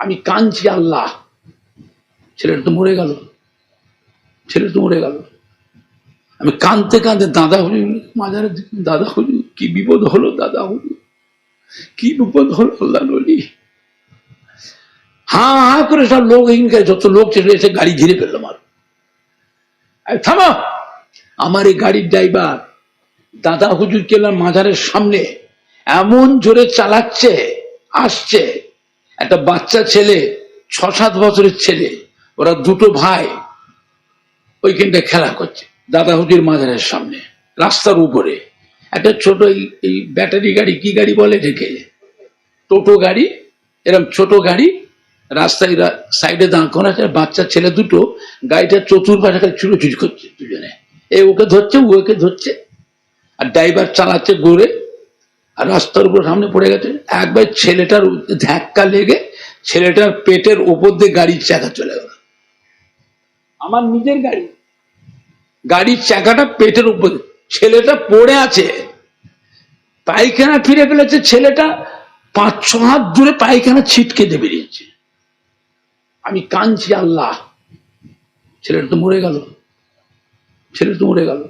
আমি কাঁদছি আল্লাহ। ছেলেটা তো মরে গেল। ছেলেটা তো মরে গেল। আমি কাঁদতে কাঁদতে দাদা হুজুর মাজারে দাদা হুজুর কি বিপদ হলো দাদা হুজুর কি বিপদ হলো আল্লাহ নলি হা হা করে সব লোক এখানকে যত লোক ছিল এসে গাড়ি ঘিরে ফেলল আমার। থামো। আমার এই গাড়ির ড্রাইভার, দাদা হুজুর কেলার মাজারের সামনে, এমন জোরে চালাচ্ছে, আসছে একটা বাচ্চা ছেলে ছ সাত বছরের ছেলে, ওরা দুটো ভাই ওইখানটা খেলা করছে, দাদা হুজুর মাজারের সামনে, রাস্তার উপরে। একটা ছোট এই- ব্যাটারি গাড়ি, কি গাড়ি বলে এটাকে? টোটো গাড়ি এরকম ছোট গাড়ি, রাস্তায় সাইডে দাঁড় করা আছে বাচ্চা ছেলে দুটো, গাড়িটা চতুর্পাশে চুরোচুরি করছে দুজনে। এ ওকে ধরছে, ও ওকে ধরছে, আর ড্রাইভার চালাচ্ছে ঘুরে আর রাস্তার উপর সামনে পড়ে গেছে। একবার ছেলেটার ধাক্কা লেগে ছেলেটার পেটের ওপর দিয়ে গাড়ির চাকা চলে গেল। আমার নিজের গাড়ি। গাড়ির চাকাটা পেটের উপর ছেলেটা পড়ে আছে। পায়খানা ফিরে ফেলেছে ছেলেটা। পাঁচ, ছ হাত দূরে পায়খানা ছিটকে দিয়ে বেরিয়েছে। আমি কাঁদছি, আল্লাহ। ছেলেটা তো মরে গেল। ছেলেটা তো মরে গেল।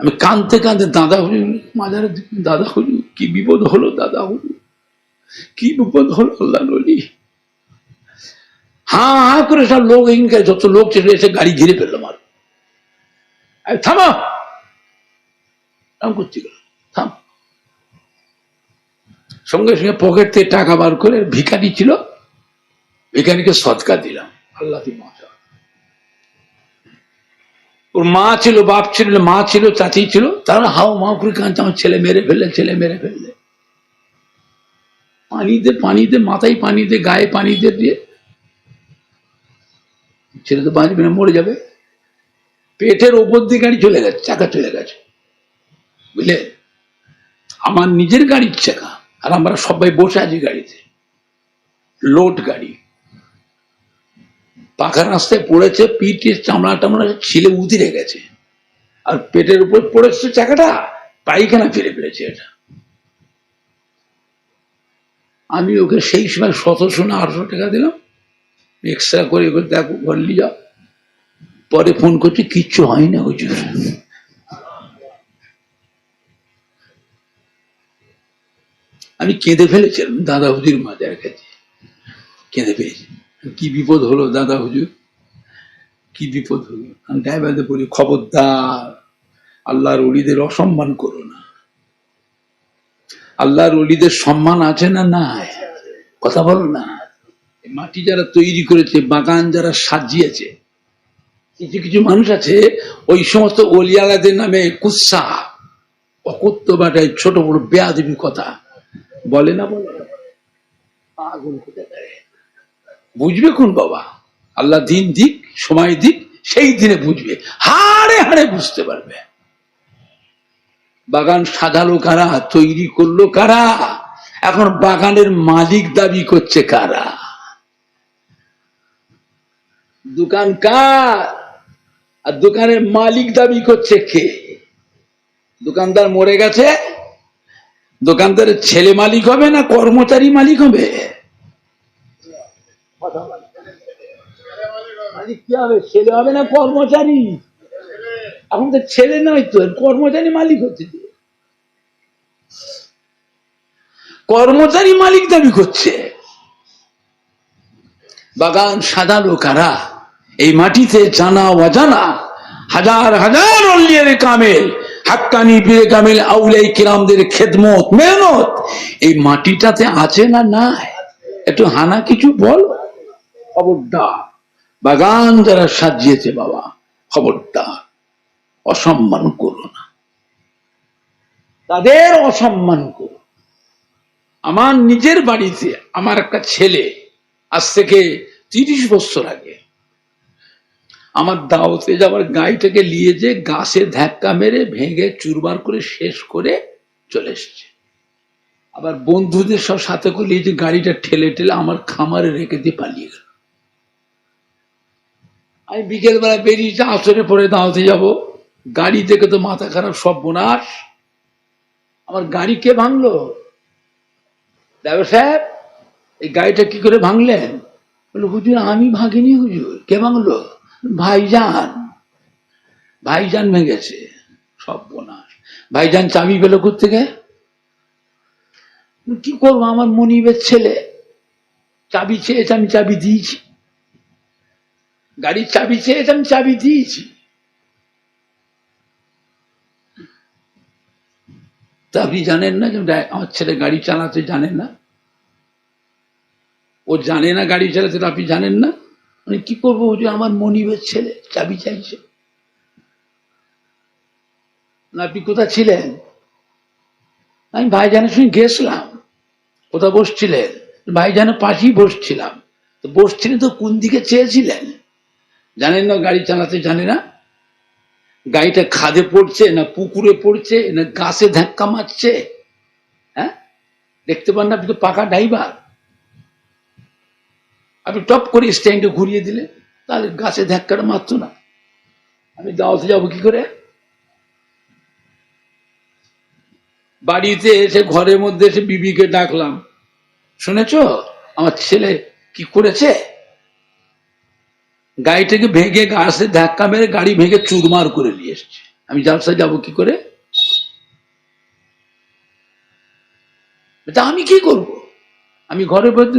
আমি কাঁদতে কাঁদতে দাদা হুজুর মাজারে দাদা হুজুর কি বিপদ হলো দাদা হুজুর কি বিপদ হলো আল্লাহ নলি হা হা করে সব লোক এখানকার যত লোক ছিল এসে গাড়ি ঘিরে ফেলল এই থামো! এরকম করছি? থাম। সঙ্গে সঙ্গে পকেট থেকে টাকা বার করে ভিখারি ছিল। ভিখারিকে সৎকার দিলাম। আল্লাহ বাঁচাও। ওর মা ছিল, বাপ ছিল, মা ছিল, চাচি ছিল, তারা হাও মাও করে কাঁদছে, আমার ছেলে মেরে ফেললে, ছেলে মেরে ফেললে। পানিতে পানিতে, মাথায় পানিতে, গায়ে পানিতে দিয়ে ছেলে তো বাঁচবে না মরে যাবে। পেটের ওপর দিয়ে গাড়ি চলে গেছে, চাকা চলে গেছে। বুঝলে? আমার নিজের গাড়ির চাকা, আর আমরা সবাই বসে আছি গাড়িতে। লোড গাড়ি। পাখা রাস্তায় পড়েছে পিঠের চামড়া টামড়া ছিলে উদিরে গেছে আর পেটের উপর পড়েছে চাকাটা, পায়খানা ফিরে ফেলেছে এটা। আমি ওকে সেই সময় সতেরোশো না আটশো টাকা দিলাম। এক্সট্রা করে এবার দেখো, ঘর নিয়ে যাও। পরে ফোন করছি, কিচ্ছু হয় না হুজুর আমি কেঁদে ফেলেছিলাম দাদা হুজুর মাজার কাছে কেঁদে ফেলেছি। কি বিপদ হলো, দাদা হুজুর? কি বিপদ হলো? আমি ড্রাইভারদের বলি, খবরদার, আল্লাহর অলিদের অসম্মান করো না। আল্লাহর অলিদের সম্মান আছে না নাই? কথা বলো না। মাটি যারা তৈরি করেছে, বাগান যারা সাজিয়েছে, কিছু কিছু মানুষ আছে, ওই সমস্ত অলিয়ালাদের নামে কুৎসা অকত্য বাটায় ছোট বড় বেয়াদবি কথা। বলে না বলে? পাগল কোথায় বুঝবে কোন বাবা? আল্লাহ দিন দিক, সময় দিক, সেই দিনে বুঝবে। হাড়ে হাড়ে বুঝতে পারবে। বাগান সাজালো কারা? তৈরি করল কারা? এখন বাগানের মালিক দাবি করছে কারা? দোকান কার? আর দোকানের মালিক দাবি করছে কে? দোকানদার মরে গেছে? দোকানদারের ছেলে মালিক হবে না কর্মচারী মালিক হবে? মালিক কি হবে, ছেলে হবে না কর্মচারী? এখন তো ছেলে নয় তো, কর্মচারী মালিক হচ্ছে কর্মচারী মালিক দাবি করছে। বাগান সাজালো কারা? এই মাটিতে জানা অজানা হাজার হাজার অল্লিয়ার কামেল, হাক্কানি পীরে কামেল আউলাই কিরামদের খেদমত, মেহনত। এই মাটিটাতে আছে না নাই? একটু হানা কিছু বল। খবরদার। বাগান যারা সাজিয়েছে বাবা, খবরদার। অসম্মান করো না। তাদের অসম্মান করো। আমার নিজের বাড়িতে আমার একটা ছেলে আজ থেকে তিরিশ বছর আগে আমার দাওতে যাওয়ার গাড়িটাকে নিয়ে যে গাছে ধাক্কা মেরে ভেঙে চুরবার করে শেষ করে চলে এসছে। আবার বন্ধুদের সব সাথে করে যে গাড়িটা ঠেলে ঠেলে আমার খামারে রেখে দিয়ে পালিয়ে গেল। আমি বিকেলবেলা বেরিয়েছি আসরে পরে দাওতে যাব। গাড়ি থেকে তো মাথা খারাপ, সব বোনাস। আমার গাড়ি কে ভাঙলো? ড্রাইভার সাহেব, এই গাড়িটা কি করে ভাঙলেন? বলে হুজুর, আমি ভাঙিনি হুজুর। কে ভাঙলো? ভাইজান। ভাইজান ভেঙেছে, সব বোনাস। ভাইজান চাবি পেল থেকে কি করব, আমার মনিবের ছেলে। চাবি চেয়েছে, আমি চাবি দিয়েছি। গাড়ির চাবি চেয়েছে আমি চাবি দিয়েছি। তা আপনি জানেন না যে আমার ছেলে গাড়ি চালাতে জানে না? ও জানে না গাড়ি চালাতে আপনি জানেন না? মানে কি করব যে আমার মনিবের ছেলে, চাবি চাইছে। না, আপনি কোথা ছিলেন? আমি ভাইজানের সঙ্গে গেছিলাম। কোথা বসছিলেন? ভাইজানের পাশেই বসছিলাম। তো বসছিলেন তো কোন দিকে চেয়েছিলেন? জানেন না গাড়ি চালাতে জানে না? গাড়িটা খাদে পড়ছে না পুকুরে পড়ছে, না গাছে ধাক্কা মারছে। হ্যাঁ? দেখতে পান না, আপনি তো পাকা ড্রাইভার। আপনি টপ করে স্ট্যান্ডে ঘুরিয়ে দিলে, তাহলে গাছে ধাক্কাটা মারতো না। আমি দাওয়াতে যাব কি করে? বাড়িতে এসে, ঘরের মধ্যে এসে বিবিকে ডাকলাম। শুনেছ? আমার ছেলে কি করেছে? গাড়িটাকে ভেঙে গাছে ধাক্কা মেরে গাড়ি ভেঙে চুরমার করে নিয়ে এসছে। আমি জালসা যাব কি করে? আমি কি করব? আমি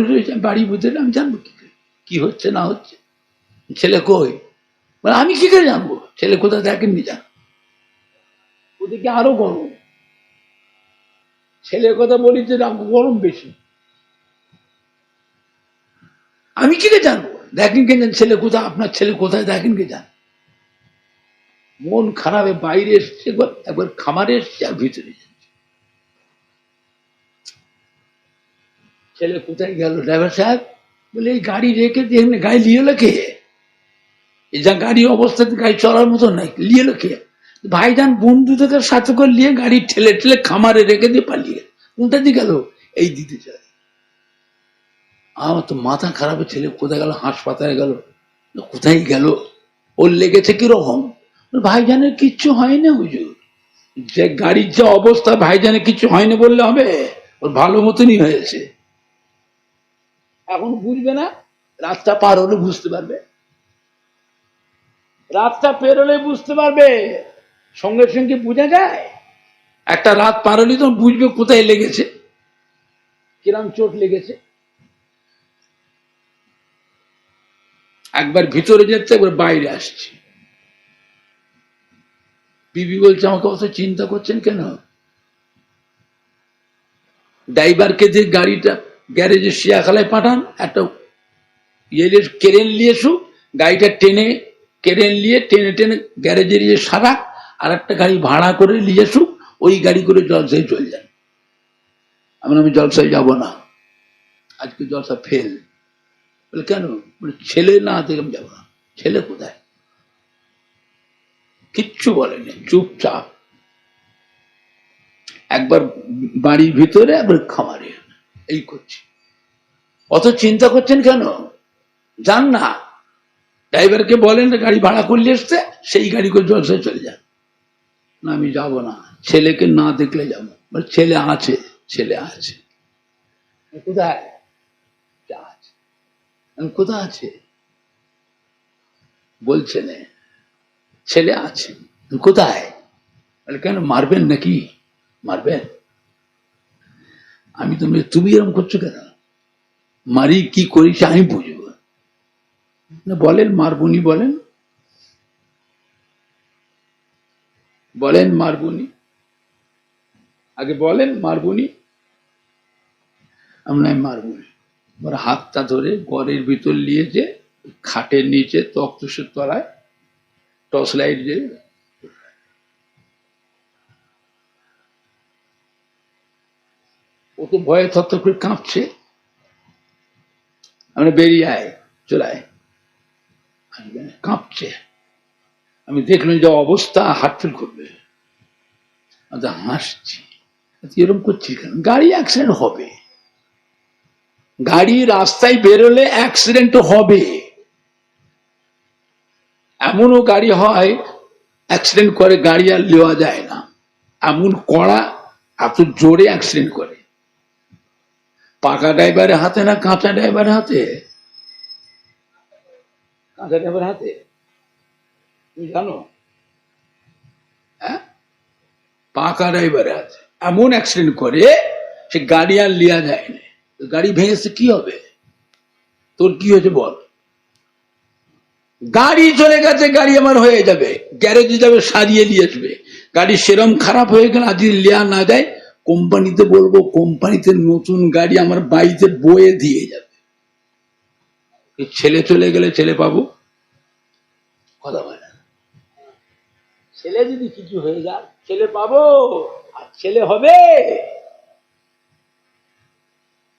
রয়েছি, আমি বাড়ির মধ্যে আমি জানব কি করে? কি হচ্ছে না হচ্ছে? ছেলে কই? আমি কি করে জানব? ছেলে কোথায় দেখেননি জান? ওদিকে আরও গরম। ছেলের কথা বলি যে গরম বেশি। আমি কি করে জানব? দেখেন কে ছেলে কোথায়? আপনার ছেলে কোথায়? দেখেন কে জান মন খারাপে বাইরে এসছে, একবার খামারে এসছে আর ভিতরে ছেলে কোথায় গেল? ড্রাইভার সাহেব বলে, এই গাড়ি রেখে দিয়ে গাড়ি লিয়ে লেখে এই যা গাড়ি অবস্থাতে গাড়ি চলার মতো নাই লিয়ে লেখে ভাইজান বন্ধুদের সাথে করে নিয়ে গাড়ি ঠেলে ঠেলে খামারে রেখে দিয়ে পালিয়ে কোনটা দিয়ে গেল? এই দিতে চায় আমার তো মাথা খারাপের ছেলে কোথায় গেল, হাসপাতালে গেল, কোথায় গেল? ওর লেগেছে কীরকম? ভাইজানের কিচ্ছু হয়নি হুজুর। যে গাড়ির যে অবস্থা ভাইজানের কিচ্ছু হয়নি বললে হবে, ওর ভালো মতনই হয়েছে। এখন বুঝবে না, রাতটা পার হলে বুঝতে পারবে। রাতটা পের হলে বুঝতে পারবে, সঙ্গে সঙ্গে বোঝা যায়। একটা রাত পার হলে তো বুঝবে কোথায় লেগেছে, কিরম চোট লেগেছে। একবার ভিতরে যেতে একবার বাইরে আসছি। বিবি বলছে, আমাকে অত চিন্তা করছেন কেন? ড্রাইভারকে যে গাড়িটা, গ্যারেজে শিয়াখালায় পাঠান, একটা ইয়ে কেরেন নিয়ে এসুক গাড়িটা টেনে, কেরেন নিয়ে টেনে টেনে গ্যারেজে নিয়ে সারা, আর একটা গাড়ি ভাড়া করে নিয়ে এসুক ওই গাড়ি করে জলসায় চলে যান। আমি আমি জলসায় যাব না। আজকে জলসা ফেল বলে, কেন? ছেলে না দেখলাম যাব না। ছেলে কোথায়? কিচ্ছু বলেনি চুপচাপ। একবার বাড়ির ভিতরে একবার খামারে এই করছি। অত চিন্তা করছেন কেন? যান না। ড্রাইভারকে বলেন, গাড়ি ভাড়া করলে এসছে, সেই গাড়ি করে জলসায় চলে যান। না, আমি যাব না। ছেলেকে না দেখলে যাব ছেলে আছে ছেলে আছে। কোথায়। কোথায় আছে? বলছে না, ছেলে আছে কোথায়? কেন, মারবেন নাকি? মারবেন? আমি তুমি তুমি এরকম করছ কেন? মারি কি করিস আমি বুঝব। না, বলেন, মারবুনি বলেন। বলেন, মারবুনি। আগে বলেন, মারবুনি। আমরা মারবুনি। ওর হাতটা ধরে ঘরের ভিতর নিয়েছে খাটের নিচে তক্তসের তলায় টর্চ লাইট যে ও তো ভয়ে থর করে কাঁপছে। আমরা বেরিয়ে আয় চলে আয়। আসবে না, কাঁপছে। আমি দেখলাম যে অবস্থা হাতফেল করবে। হাসছি। এরকম করছি কেন? গাড়ি অ্যাক্সিডেন্ট হবে। গাড়ি রাস্তায় বেরোলে অ্যাক্সিডেন্ট হবে। এমনও গাড়ি হয় অ্যাক্সিডেন্ট করে গাড়ি আর নেওয়া যায় না। এমন কড়া, এত জোরে অ্যাক্সিডেন্ট করে। পাকা ড্রাইভারের হাতে না কাঁচা ড্রাইভারের হাতে? কাঁচা ড্রাইভারের হাতে? তুমি জানো? হ্যাঁ? পাকা ড্রাইভারের হাতে। এমন অ্যাক্সিডেন্ট করে, সে গাড়ি আর লিয়া যায় না। গাড়ি ভেঙেছে, কি হবে? তোর কি হয়েছে বল? গাড়ি চলে গেছে, গাড়ি আমার হয়ে যাবে। গ্যারেজে যাবে সারিয়ে নিয়ে আসবে। গাড়ি সেরম খারাপ হয়ে গেলে আজ লেয়া না যায় কোম্পানিতে বলব, কোম্পানিতে নতুন গাড়ি আমার বাড়িতে বয়ে দিয়ে যাবে। ছেলে চলে গেলে ছেলে পাবো? কথা বলে ছেলে যদি কিছু হয়ে যায়, ছেলে পাবো, আর ছেলে হবে।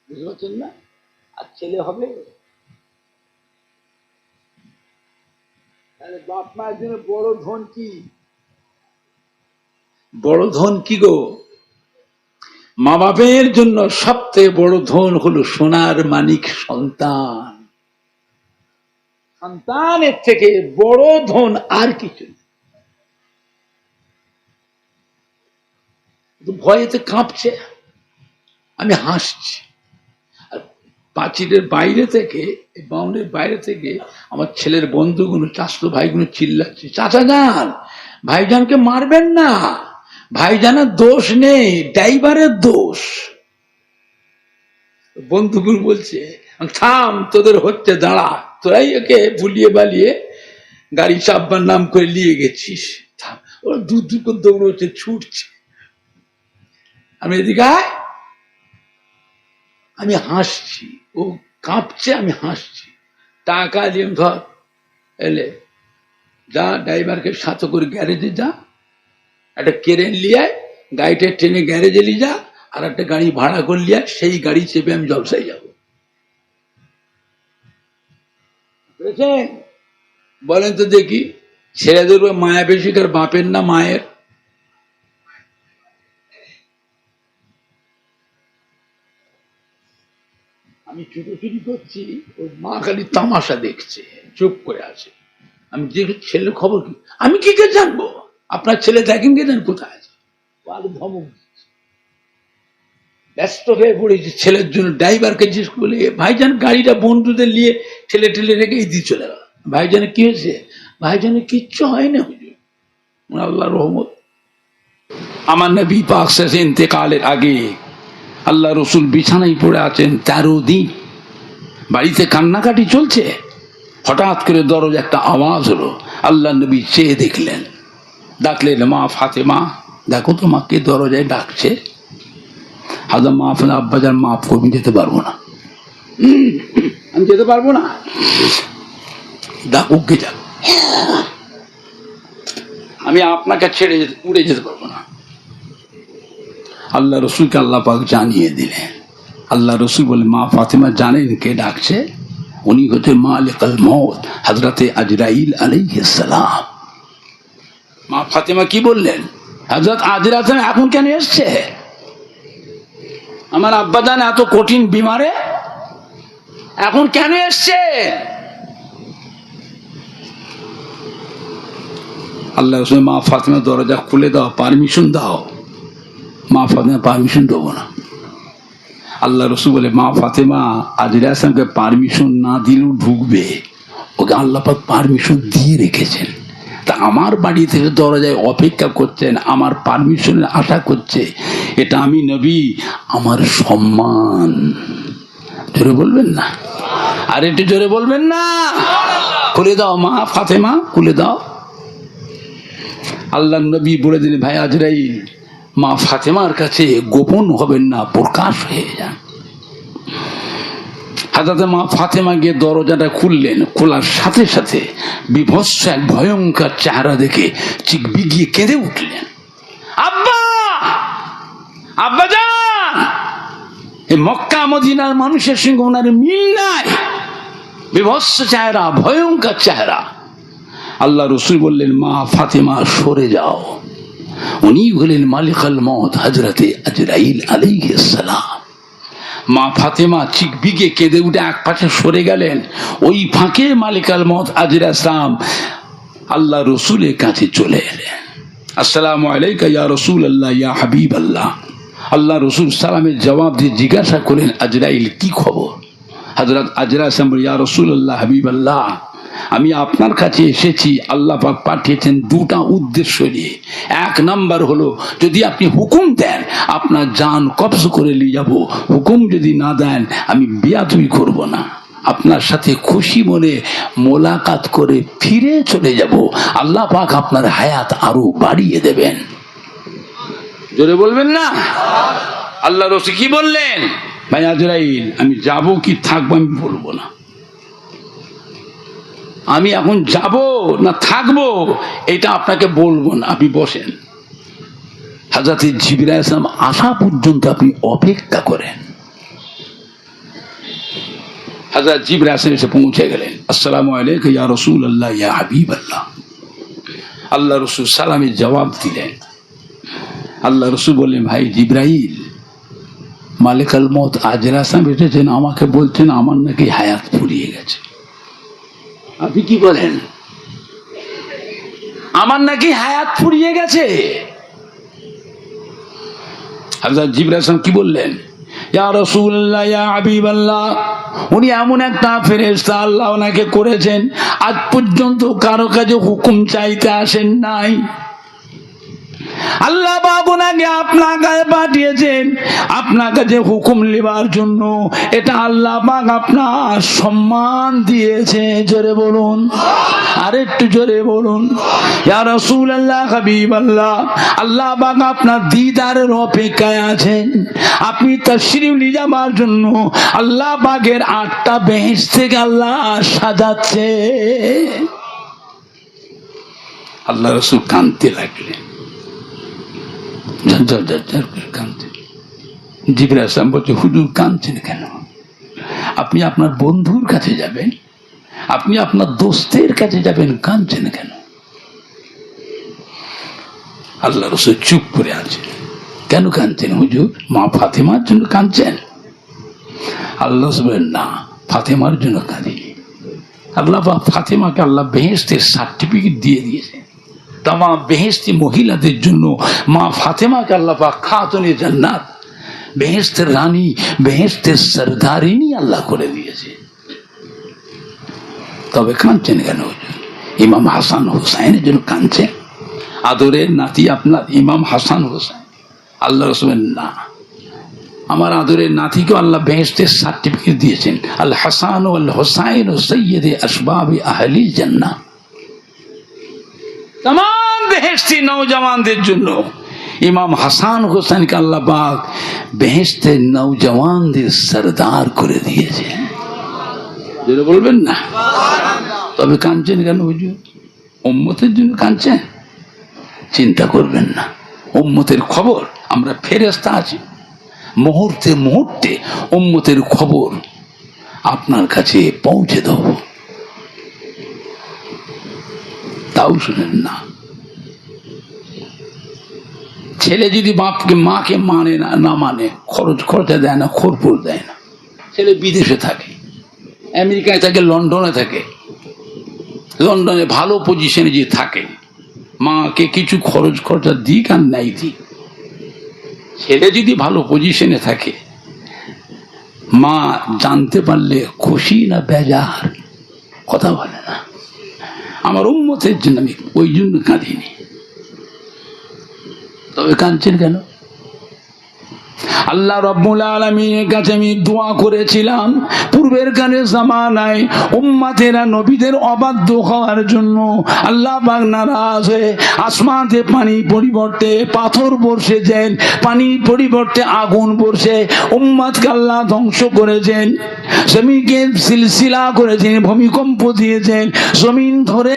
বুঝতে পারছেন না আর ছেলে হবে তাহলে বাপ মায়ের জন্য বড় ধন কি? বড় ধন কি গো? মা বাপের জন্য সবথেকে বড় ধন হলো সোনার মানিক সন্তান। সন্তানের থেকে বড় ধন আর কিছু ভয়েতে কাঁপছে আমি হাসছি। পাঁচিলের বাইরে থেকে বাউন্ডের বাইরে থেকে আমার ছেলের বন্ধুগুলো, চাষতো ভাইগুলো চিল্লাচ্ছে, চাচা যান, ভাইজানকে মারবেন না, ভাইজানের দোষ নেই, ড্রাইভারের দোষ। বন্ধুগুলো বলছে, থাম, তোদের হচ্ছে দাঁড়া, তোরাই ওকে ভুলিয়ে বালিয়ে গাড়ি চাপবার নাম করে নিয়ে গেছিস। থাম, ওরা দু দু করে ছুটছে। আমি এদিকে আমি হাসছি। ও কাঁপছে আমি হাসছি টাকা দিয়ে ধর এলে যা ড্রাইভারকে সাথে করে গ্যারেজে যা একটা কেরেন লিয়ে আয়, গাড়িটা ট্রেনে গ্যারেজে নিয়ে যা আর একটা গাড়ি ভাড়া করে লিয়ে আয়, সেই গাড়ি চেপে আমি জলসায় যাব বুঝেছেন? বলেন তো দেখি ছেলেদের উপর মায়া বেশি কার বাপের না মায়ের আমি ছুটোছুটি করছি, ওর মা খালি তামাশা দেখছে, চুপ করে আছে। আমি যে ছেলের খবর কি আমি কি করে জানব? আপনার ছেলে দেখেন কে জান কোথায় আছে? আরও ধমক ব্যস্ত হয়ে পড়েছে ছেলের জন্য। ড্রাইভারকে জিজ্ঞেস করলে, ভাইজান, গাড়িটা বন্ধুদের নিয়ে ঠেলে ঠেলে রেখে এই দিয়ে চলে গেল। ভাইজানের কি হয়েছে? ভাইজানের কিচ্ছু হয় না হুজুর আল্লাহ রহমত। আমার নবী পাক শেষে ইন্তেকালের আগে আল্লাহ রসুল বিছানায় পড়ে আছেন তেরো দিন। বাড়িতে কান্নাকাটি চলছে। হঠাৎ করে দরজ একটা আওয়াজ হলো। আল্লাহ নবী চেয়ে দেখলেন। ডাকলেন, মা ফাতেমা, দেখো তো মাকে দরজায় ডাকছে। হাজার মাফ না আব্বাজান মাফ করবেন যেতে পারব না। আমি যেতে পারব না। ডাকুক যাক। আমি আপনাকে ছেড়ে উড়ে যেতে পারব না। আল্লাহ রসুলকে আল্লাহ পাক জানিয়ে দিলেন। আল্লাহ রসুল বলে মা ফাতেমা জানেন কে ডাকছে? উনি হচ্ছে মালিকাল মত হাজরাতে আজরাইল আলাইহিসসালাম মা ফাতেমা কি বললেন? হজরত আজরাত এখন কেন এসছে? আমার আব্বা জান এত কঠিন বিমারে, এখন কেন এসছে? আল্লাহ মা ফাতেমা দরজা খুলে দাও, পারমিশন দাও। মা ফাতেমা পারমিশন দেবো না। আল্লাহ রসুল বলে, মা ফাতেমা আজরা আসলামকে পারমিশন না দিলেও ঢুকবে। ওকে আল্লাপাক পারমিশন দিয়ে রেখেছেন। তা আমার বাড়ি থেকে দরজায় অপেক্ষা করছেন, আমার পারমিশনের আশা করছে, এটা আমি নবী, আমার সম্মান। জোরে বলবেন না? আর একটু জোরে বলবেন না? খুলে দাও মা ফাতেমা, খুলে দাও। আল্লাহ নবী বলে দিলেন, ভাই আজরাইল মা ফাতেমার কাছে গোপন হবেন না, প্রকাশ হয়ে যান। হাজাতে মা ফাতেমা গিয়ে দরজাটা খুললেন, খোলার সাথে সাথে বিভৎস এক ভয়ঙ্কর চেহারা দেখে চিক বিগিয়ে কেঁদে উঠলেন। আব্বা! আব্বা যান এই মক্কা মদিনার মানুষের সঙ্গে ওনার মিল নাই। বিভৎস চেহারা, ভয়ঙ্কর চেহারা। আল্লাহ রসুল বললেন, মা ফাতেমা সরে যাও। উনি হলেন মালিক আল মত হজরতে আজরাইল আলাইসালাম মা ফাতেমা চিক বিগে কেঁদে উঠে এক পাশে সরে গেলেন। ওই ফাঁকে মালিক আল মত আজরা ইসলাম আল্লাহ রসুলের কাছে চলে এলেন। আসসালামু আলাইকা ইয়া রসুল আল্লাহ ইয়া হাবিব আল্লাহ আল্লাহ রসুল সালামের জবাব দিয়ে জিজ্ঞাসা করেন আজরাইল, কি খবর? হজরত আজরা সাম ইয়া রসুল আল্লাহ হাবিব আল্লাহ আমি আপনার কাছে এসেছি, আল্লাহ পাক পাঠিয়েছেন দুটা উদ্দেশ্য নিয়ে। এক নাম্বার হলো, যদি আপনি হুকুম দেন, আপনার জান কবজ করে নিয়ে যাব। হুকুম যদি না দেন, আমি বিয়াতুই করব না। আপনার সাথে খুশি মনে মোলাকাত করে ফিরে চলে যাব। আল্লাহ পাক আপনার হায়াত আরও বাড়িয়ে দেবেন। জোরে বলবেন না? আল্লাহ রসি কি বললেন? ভাই আজরাইল, আমি যাব কি থাকব আমি বলব না। আমি এখন যাব না থাকব, এটা আপনাকে বলব না। আপনি বসেন। হাজাতে জিবিরা ইসলাম আসা পর্যন্ত আপনি অপেক্ষা করেন। হাজার জিবরা আসেন এসে পৌঁছে গেলেন। আসসালামু আলাইকুম ইয়া রসুল আল্লাহ ইয়া হাবিব আল্লাহ আল্লাহ রসুল সালামের জবাব দিলেন। আল্লাহ রসুল বললেন, ভাই জিব্রাইল মালিক আল মত আজরা সাহেব এসেছেন, আমাকে বলছেন আমার নাকি হায়াত ফুরিয়ে গেছে। আপনি কি বলেন? আমার নাকি হায়াত ফুরিয়ে গেছে। হাজরত জিবরা সাহেব কি বললেন? উনি এমন একটা ফেরেস্তা আল্লাহ ওনাকে করেছেন, আজ পর্যন্ত কারও কাছে হুকুম চাইতে আসেন নাই। আল্লাহ বাবু নাকি আপনার কাছে পাঠিয়েছেন? আপনার কাছে হুকুম নেবার জন্য, এটা আল্লাহ পাক আপনার সম্মান দিয়েছে। জোরে বলুন। আর একটু জোরে বলুন। রাসূল আল্লাহ হাবিব আল্লাহ আল্লাহ পাক আপনার দিদারের অপেক্ষায় আছেন। আপনি তশরিফ নিয়ে যাবার জন্য আল্লাহ পাকের আটটা বেহেস থেকে আল্লাহ সাজাচ্ছে। আল্লাহ রসুল কানতে লাগলেন। বলছে, হুজুর কাঁদছেন কেন? আপনি আপনার বন্ধুর কাছে যাবেন, আপনি আপনার দোস্তের কাছে যাবেন, কাঁদছেন কেন? আল্লাহ রসুল চুপ করে আছে কেন কাঁদছেন হুজুর? মা ফাতেমার জন্য কাঁদছেন? আল্লাহ বলেন, না, ফাতেমার জন্য কাঁদিনি। আল্লাহ ফাতেমাকে আল্লাহ বেহেস্তের সার্টিফিকেট দিয়ে দিয়েছে তামা বেহেস্তি মহিলাদের জন্য মা ফাতেমাকে আল্লাহ পাক খাতুনে জান্নাত বেহেস্তের রানী বেহেস্তের সরদারিনী আল্লাহ করে দিয়েছে। তবে কাঁদছেন কেন ইমাম হাসান হোসাইনের জন্য কাঁদছেন? আদরের নাতি আপনার ইমাম হাসান হোসাইন। আল্লাহ রসুলের না। আমার আদরের নাতিকে আল্লাহ বেহেস্তের সার্টিফিকেট দিয়েছেন। আল হাসান ও আল হোসাইন ও সৈয়দে আসবাবি আহলি জান্নাহ। তাম বেহেস্তি নৌজওয়ানদের জন্য। ইমাম হাসান হোসেনকে আল্লাহ পাক বেহেস্তের নৌজওয়ানদের সরদার করে দিয়েছে যেটা বলবেন না? তবে কাঁদছেন কেন হুজুর? উম্মতের জন্য কাঁদছেন? চিন্তা করবেন না। উম্মতের খবর, আমরা ফেরেস্তা আছি। মুহূর্তে মুহূর্তে উম্মতের খবর আপনার কাছে পৌঁছে দেবো। তাও শুনেন না ছেলে যদি বাপকে, মাকে মানে না না মানে খরচ খরচা দেয় না, খরপুর দেয় না। ছেলে বিদেশে থাকে, আমেরিকায় থাকে, লন্ডনে থাকে। লন্ডনে ভালো পজিশনে যে থাকে, মাকে কিছু খরচ খরচা দিক আর নাই দিক। ছেলে যদি ভালো পজিশনে থাকে, মা জানতে পারলে খুশি না বেজার, কথা বলে না। আমার উন্মতের জন্য আমি ওই জন্য কাঁদিনি। তবে কাঁদছেন কেন? আল্লাহ রব্বুল আলমীর কাছে আমি দোয়া করেছিলাম, পূর্বের কানে জামানায় উম্মাতেরা নবীদের অবাধ্য হওয়ার জন্য আল্লাহ পাক নারাজ হয়ে আসমাতে পানি পরিবর্তে, পাথর বর্ষেছেন পানি পরিবর্তে আগুন বর্ষে উম্মাদকে আল্লাহ ধ্বংস করেছেন, জমিকে সিলসিলা করেছেন, ভূমিকম্প দিয়েছেন, জমিন ধরে